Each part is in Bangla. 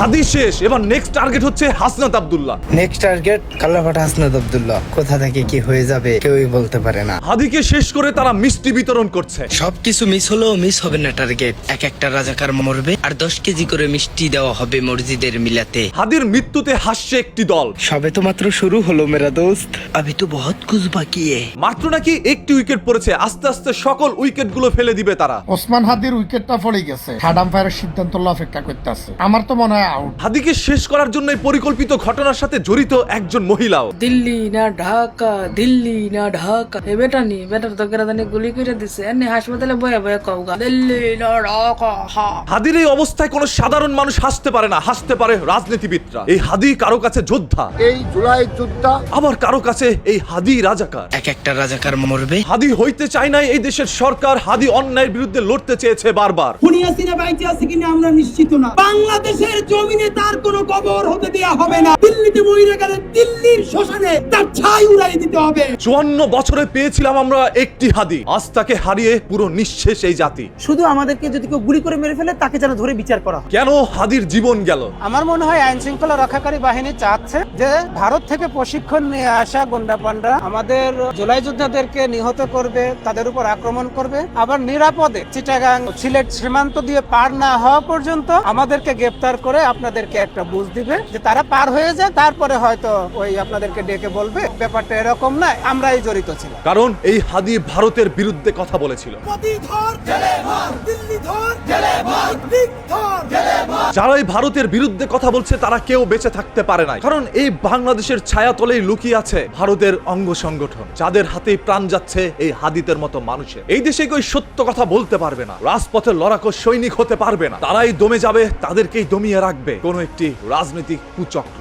হাদি শেষ। এবার নেক্সট টার্গেট হচ্ছে হাসনাত আব্দুল্লাহ। নেক্সট টার্গেট কাল্লাফাট হাসনাদ আব্দুল্লাহ। কোথা থেকে কি হয়ে যাবে কেউই বলতে পারে না। হাদিকে শেষ করে তারা মিষ্টি বিতরণ করছে। সবকিছু মিস হলেও মিস হবে না টার্গেট এক একটা রাজাকার মরবে আর দশ কেজি করে মিষ্টি দেওয়া হবে মসজিদের মিলাতে। হাদির মৃত্যুতে হাসছে একটি দল। সবে তো মাত্র শুরু হলো মেরা দোস্ত। আবি তো বহুত কুছ বাকি মাত্র নাকি একটি উইকেট পড়েছে আস্তে আস্তে সকল উইকেটগুলো ফেলে দিবে তারা। ওসমান হাদির উইকেটটা পড়ে গেছে। থার্ড আম্পায়ারের সিদ্ধান্ত অপেক্ষা করতে আছে। আমার তো মনে হয় হাদিকে শেষ করার জন্য পরিকল্পিত ঘটনার সাথে জড়িত একজন মহিলাও। দিল্লি না ঢাকা দিল্লি না ঢাকা। এ বেটা নি বেটার তো কেরাদানি গুলি করে দিছে। এনে হাসপাতালে বয়ে বয়ে কওগা দিল্লি না ঢাকা হাদির এই অবস্থায় কোনো সাধারণ মানুষ হাসতে পারে না হাসতে পারে রাজনীতিবিদরা। এই হাদি কারও কাছে যোদ্ধা। এই জুলাই যুদ্ধটা আবার কারও কাছে এই হাদি রাজাকার। এক একটা রাজাকার মরবে। হাদি হইতে চায় নাই এই দেশের সরকার হাদি অন্যায়ের বিরুদ্ধে লড়তে চেয়েছে বারবার। খুনি হাসিনা বাইচে আছে কিনা আমরা নিশ্চিত না। বাংলাদেশের জমিনে তার কোনো কবর হতে দেয়া হবে না। দিল্লিতে মহিলা গেলে দিল্লির শ্মশানে তার ছাই উড়াই দিতে হবে। চুয়ান্ন বছরে পেয়েছিলাম আমরা একটি হাদি। আজ তাকে হারিয়ে পুরো নিঃশেষ এই জাতি। শুধু আমাদেরকে যদি কেউ গুলি করে মেরে ফেলে তাকে যেন ধরে বিচার করা হয়। কেন হাদির জীবন গেল? আমার মনে হয় আইন শৃঙ্খলা রক্ষাকারী বাহিনী চাচ্ছে যে ভারত থেকে প্রশিক্ষণ নিয়ে আসা গুন্ডা পান্ডা আমাদের জুলাই যোদ্ধাদেরকে নিহত করবে তাদের উপর আক্রমণ করবে। আবার নিরাপদে চিটাগাং সিলেট সীমান্ত দিয়ে পার না হওয়া পর্যন্ত আমাদেরকে গ্রেপ্তার করে আপনাদেরকে একটা বুঝ দিবে যে তারা পার হয়ে যায় তারপরে হয়তো ওই আপনাদেরকে ডেকে বলবে। ব্যাপারটা এরকম না আমরাই জড়িত ছিলাম। কারণ এই হাদি ভারতের বিরুদ্ধে কথা বলেছিল। মোদি ধর জেলে ভর দিল্লি ধর জেলে ভর দিক ধর জেলে ভর যারা এই ভারতের বিরুদ্ধে কথা বলছে, তারা কেউ বেঁচে থাকতে পারে না কারণ এই বাংলাদেশের ছায়াতলেই লুকিয়ে আছে ভারতের অঙ্গ সংগঠন, যাদের হাতেই প্রাণ যাচ্ছে এই হাদিতের মতো মানুষের। এই দেশে কেউ সত্য কথা বলতে পারবে না, রাজপথে লড়াকো সৈনিক হতে পারবে না। তারাই দমে যাবে, তাদেরকেই দমিয়ে রাখবে কোনো একটি রাজনৈতিক কুচক্র।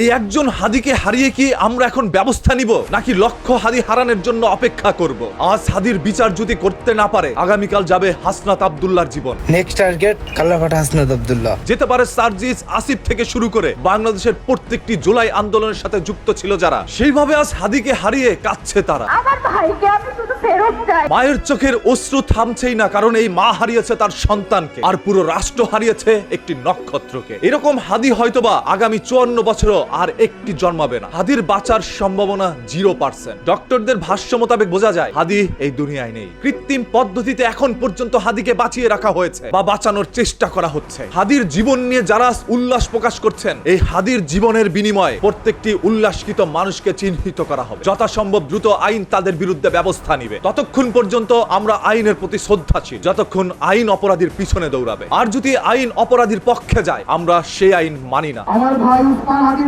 এই একজন হাদিকে হারিয়ে কি আমরা এখন ব্যবস্থা নিব নাকি লক্ষ হাদি হারানোর জন্য অপেক্ষা করব? আজ হাদির বিচার যদি করতে না পারে আগামীকাল যাবে হাসনাত আব্দুল্লাহর জীবন। নেক্সট টার্গেট কাল্লাফাট হাসনাদ আব্দুল্লাহ। যেতে পারে সার্জিস আসিফ থেকে শুরু করে বাংলাদেশের প্রত্যেকটি জুলাই আন্দোলনের সাথে যুক্ত ছিল যারা। সেইভাবে আজ হাদিকে হারিয়ে কাঁদছে তারা। ভাইকে আমি শুধু ফেরত চাই। মায়ের চোখের অশ্রু থামছেই না, কারণ এই মা হারিয়েছে তার সন্তানকে, আর পুরো রাষ্ট্র হারিয়েছে একটি নক্ষত্রকে। এরকম হাদি হয়তোবা আগামী চুয়ান্ন বছরও আর একটি জন্মাবে না। হাদির বাঁচার সম্ভাবনা জিরো পার্সেন্ট। ডক্টরদের ভাষ্য মোতাবেক বোঝা যায়, হাদি এই দুনিয়ায় নেই। কৃত্রিম পদ্ধতিতে এখন পর্যন্ত হাদিকে বাঁচিয়ে রাখা হয়েছে বা বাঁচানোর চেষ্টা করা হচ্ছে। হাদির জীবন নিয়ে যারা উল্লাস প্রকাশ করছেন, এই হাদির জীবনের বিনিময়ে প্রত্যেকটি উল্লাসকৃত মানুষকে চিহ্নিত করা হবে। যথাসম্ভব দ্রুত আইন তাদের বিরুদ্ধে ব্যবস্থা নিবে। ততক্ষণ পর্যন্ত আমরা আইনের প্রতি শ্রদ্ধাশীল যতক্ষণ আইন অপরাধীর পিছনে দৌড়াবে। আর যদি আইন অপরাধীর পক্ষে যায় আমরা সেই আইন মানি না। আমার ভাই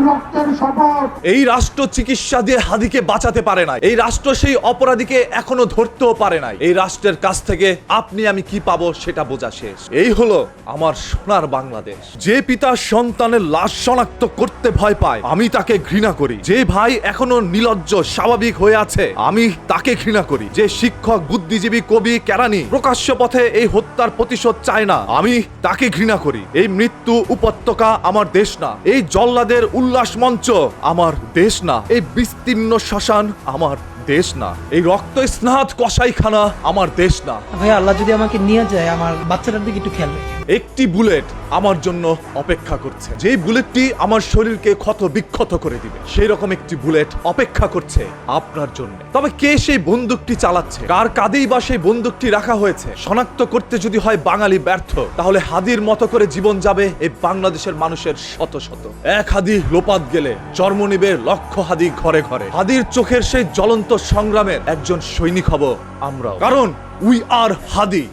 রক্তের শপথ। এই রাষ্ট্র চিকিৎসা দিয়ে হাদিকে বাঁচাতে পারে না এই রাষ্ট্র সেই অপরাধীকে এখনও ধরতেও পারে নাই। এই রাষ্ট্রের কাছ থেকে আপনি আমি কি পাবো সেটা বোঝা শেষ। এই হলো আমার সোনার বাংলাদেশ। যে পিতা সন্তানের লাশ শনাক্ত করতে ভয় পায় আমি তাকে ঘৃণা করি। যে ভাই এখনও নিলজ্জ স্বাভাবিক হয়ে আছে আমি তাকে ঘৃণা করি। যে শিক্ষক, বুদ্ধিজীবী, কবি, কেরানি, প্রকাশ্য পথে এই হত্যার প্রতিশোধ চায় না। আমি তাকে ঘৃণা করি। এই মৃত্যু উপত্যকা আমার দেশ না। এই জল্লাদের উল্লাস মঞ্চ আমার দেশ না। এই বিস্তীর্ণ শ্মশান আমার দেশ না এই রক্ত স্নাত কসাইখানা আমার দেশ না। ভাই আল্লাহ যদি আমাকে নিয়ে যায় আমার বাচ্চাটার দিকে একটু খেয়াল একটি বুলেট আমার জন্য অপেক্ষা করছে। যেই বুলেটটি আমার শরীরকে ক্ষত বিক্ষত করে দিবে সেই রকম একটি বুলেট অপেক্ষা করছে আপনার জন্য। তবে কে সেই বন্দুকটি চালাচ্ছে? কার কাঁধেই বা সেই বন্দুকটি রাখা হয়েছে? শনাক্ত করতে যদি হয় বাঙালি ব্যর্থ তাহলে হাদির মতো করে জীবন যাবে এই বাংলাদেশের মানুষের শত শত। এক হাদি লোপাত গেলে জন্ম নিবে লক্ষ হাদি ঘরে ঘরে। হাদির চোখের সেই জ্বলন্ত সংগ্রামের একজন সৈনিক হব আমরা কারণ উই আর হাদি